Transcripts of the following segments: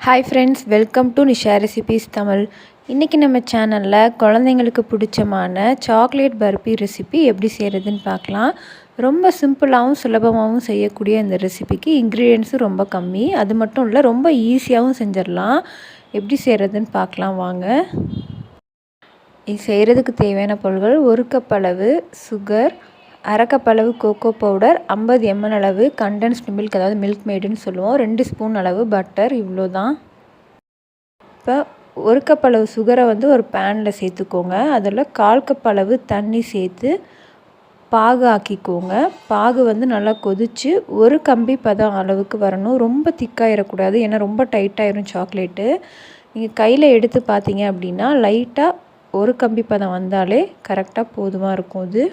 Hi friends welcome to Nisha recipes Tamil இன்றைக்கி நம்ம சேனலில் குழந்தைங்களுக்கு பிடிச்சமான சாக்லேட் பர்பி ரெசிபி எப்படி செய்கிறதுன்னு பார்க்கலாம். ரொம்ப சிம்பிளாகவும் சுலபமாகவும் செய்யக்கூடிய இந்த ரெசிபிக்கு இன்க்ரீடியன்ஸும் ரொம்ப கம்மி. அது மட்டும் இல்லை ரொம்ப ஈஸியாகவும் செஞ்சிடலாம். எப்படி செய்கிறதுன்னு பார்க்கலாம் வாங்க. இது செய்கிறதுக்கு தேவையான பொருட்கள் ஒரு கப் அளவு சுகர் அரை கப் அளவு கோகோ பவுடர் ஐம்பது எம்எல் அளவு கண்டென்ஸ்ட் மில்க் அதாவது மில்க் மேடுன்னு சொல்லுவோம். ரெண்டு ஸ்பூன் அளவு பட்டர் இவ்வளோ தான் இப்போ ஒரு கப் அளவு சுகரை வந்து ஒரு பேனில் சேர்த்துக்கோங்க. அதில் கால் கப் அளவு தண்ணி சேர்த்து பாகு ஆக்கிக்கோங்க. பாகு வந்து நல்லா கொதித்து ஒரு கம்பி பதம் அளவுக்கு வரணும். ரொம்ப திக்காயிடக்கூடாது ஏன்னா ரொம்ப டைட்டாயிரும் சாக்லேட்டு நீங்கள் கையில் எடுத்து பார்த்தீங்க அப்படின்னா லைட்டாக ஒரு கம்பி பதம் வந்தாலே கரெக்டாக போதுமாக இருக்கும் இது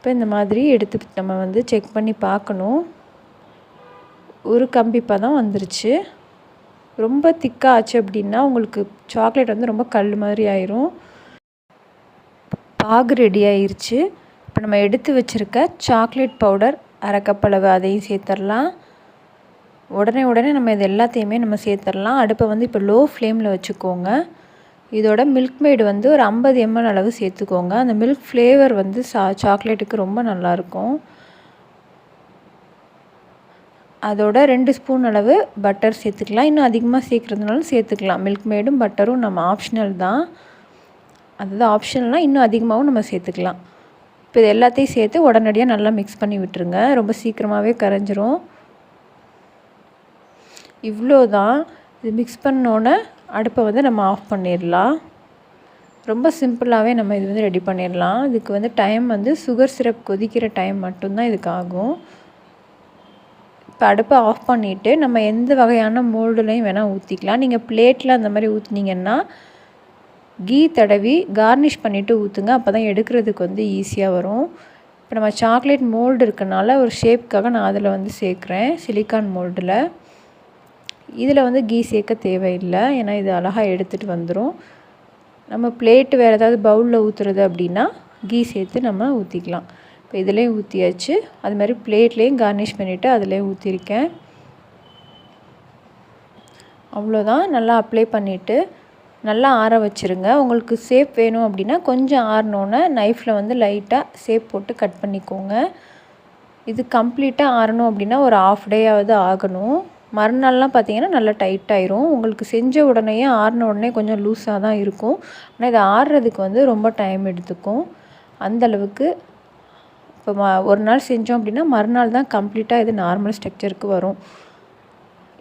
இப்போ இந்த மாதிரி எடுத்து நம்ம வந்து செக் பண்ணி பார்க்கணும். ஒரு கம்பிப்பாக தான் வந்துருச்சு. ரொம்ப திக்காக ஆச்சு அப்படின்னா உங்களுக்கு சாக்லேட் வந்து ரொம்ப கல் மாதிரி ஆயிரும். பாகு ரெடி ஆயிருச்சு. இப்போ நம்ம எடுத்து வச்சுருக்க சாக்லேட் பவுடர் அரைக்கப்பளவு அதையும் சேர்த்துடலாம் உடனே உடனே நம்ம இது எல்லாத்தையுமே நம்ம சேர்த்துடலாம் அடுப்பை வந்து இப்போ லோ ஃப்ளேமில் வச்சுக்கோங்க. இதோட மில்க் மேடு வந்து ஒரு ஐம்பது எம்எல் அளவு சேர்த்துக்கோங்க. அந்த மில்க் ஃப்ளேவர் வந்து சா சாக்லேட்டுக்கு ரொம்ப நல்லாயிருக்கும் அதோட ரெண்டு ஸ்பூன் அளவு பட்டர் சேர்த்துக்கலாம். இன்னும் அதிகமாக சேர்க்குறதுனாலும் சேர்த்துக்கலாம். மில்க் மேடும் பட்டரும் நம்ம ஆப்ஷனல் தான். அதாவது ஆப்ஷனல்னால் இன்னும் அதிகமாகவும் நம்ம சேர்த்துக்கலாம். இப்போ இது எல்லாத்தையும் சேர்த்து உடனடியாக நல்லா மிக்ஸ் பண்ணி விட்டுருங்க. ரொம்ப சீக்கிரமாகவே கரைஞ்சிரும். இவ்வளோ தான் இது மிக்ஸ் பண்ணோன்னே அடுப்பை வந்து நம்ம ஆஃப் பண்ணிடலாம். ரொம்ப சிம்பிளாகவே நம்ம இது வந்து ரெடி பண்ணிடலாம். இதுக்கு வந்து டைம் வந்து சுகர் சிரப் கொதிக்கிற டைம் மட்டும்தான் இதுக்கு ஆகும். இப்போ அடுப்பை ஆஃப் பண்ணிவிட்டு நம்ம எந்த வகையான மோல்டுலையும் வேணால் ஊற்றிக்கலாம் நீங்கள் பிளேட்டில் அந்த மாதிரி ஊற்றுனீங்கன்னா கீ தடவி கார்னிஷ் பண்ணிவிட்டு ஊற்றுங்க அப்போ தான் எடுக்கிறதுக்கு வந்து ஈஸியாக வரும். இப்போ நம்ம சாக்லேட் மோல்டு இருக்கனால ஒரு ஷேப்க்காக நான் அதில் வந்து சேர்க்குறேன். சிலிக்கான் மோல்டில் இதில் வந்து கீ சேர்க்க தேவையில்லை. ஏன்னா இது அழகாக எடுத்துகிட்டு வந்துடும் நம்ம பிளேட்டு வேறு ஏதாவது பவுலில் ஊற்றுறது அப்படின்னா கீ சேர்த்து நம்ம ஊற்றிக்கலாம் இப்போ இதுலேயும் ஊற்றியாச்சு அது மாதிரி பிளேட்லேயும் கார்னிஷ் பண்ணிவிட்டு அதிலே ஊற்றிருக்கேன் அவ்வளோதான். நல்லா அப்ளை பண்ணிவிட்டு நல்லா ஆற வச்சுருங்க. உங்களுக்கு சேப் வேணும் அப்படின்னா கொஞ்சம் ஆறினோன்னே நைஃப்பில் வந்து லைட்டாக சேப் போட்டு கட் பண்ணிக்கோங்க. இது கம்ப்ளீட்டாக ஆறணும் அப்படின்னா ஒரு ஆஃப் டேயாவது ஆகணும். மறுநாள்லாம் பார்த்திங்கன்னா நல்லா டைட் ஆயிரும். உங்களுக்கு செஞ்ச உடனேயே ஆறின உடனே கொஞ்சம் லூஸாக தான் இருக்கும். ஆனால் இது ஆறுறதுக்கு வந்து ரொம்ப டைம் எடுத்துக்கும். அந்தளவுக்கு இப்போ ம ஒரு நாள் செஞ்சோம் அப்படின்னா மறுநாள் தான் கம்ப்ளீட்டாக இது நார்மல் ஸ்ட்ரக்சருக்கு வரும்.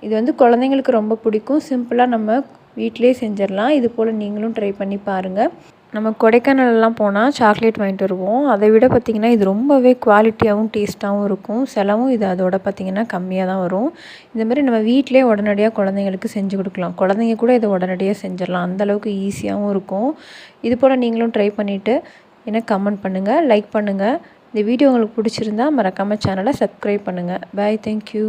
இது வந்து குழந்தைங்களுக்கு ரொம்ப பிடிக்கும். சிம்பிளாக நம்ம வீட்டிலே செஞ்சிடலாம். இது போல் நீங்களும் ட்ரை பண்ணி பாருங்கள் நம்ம கொடைக்கானல்லாம் போனால் சாக்லேட் வாங்கிட்டு வருவோம். அதை விட பார்த்திங்கன்னா இது ரொம்பவே குவாலிட்டியாகவும் டேஸ்ட்டாகவும் இருக்கும். செலவும் இது அதோட பார்த்திங்கன்னா கம்மியாக தான் வரும். இந்தமாதிரி நம்ம வீட்டிலே உடனடியாக குழந்தைங்களுக்கு செஞ்சு கொடுக்கலாம். குழந்தைங்க கூட இதை உடனடியாக செஞ்சிடலாம். அந்தளவுக்கு ஈஸியாகவும் இருக்கும். இது போல் நீங்களும் ட்ரை பண்ணிவிட்டு எனக்கு கமெண்ட் பண்ணுங்கள் லைக் பண்ணுங்கள் இந்த வீடியோ உங்களுக்கு பிடிச்சிருந்தா மறக்காமல் சேனலை சப்ஸ்கிரைப் பண்ணுங்கள் பாய் தேங்க்யூ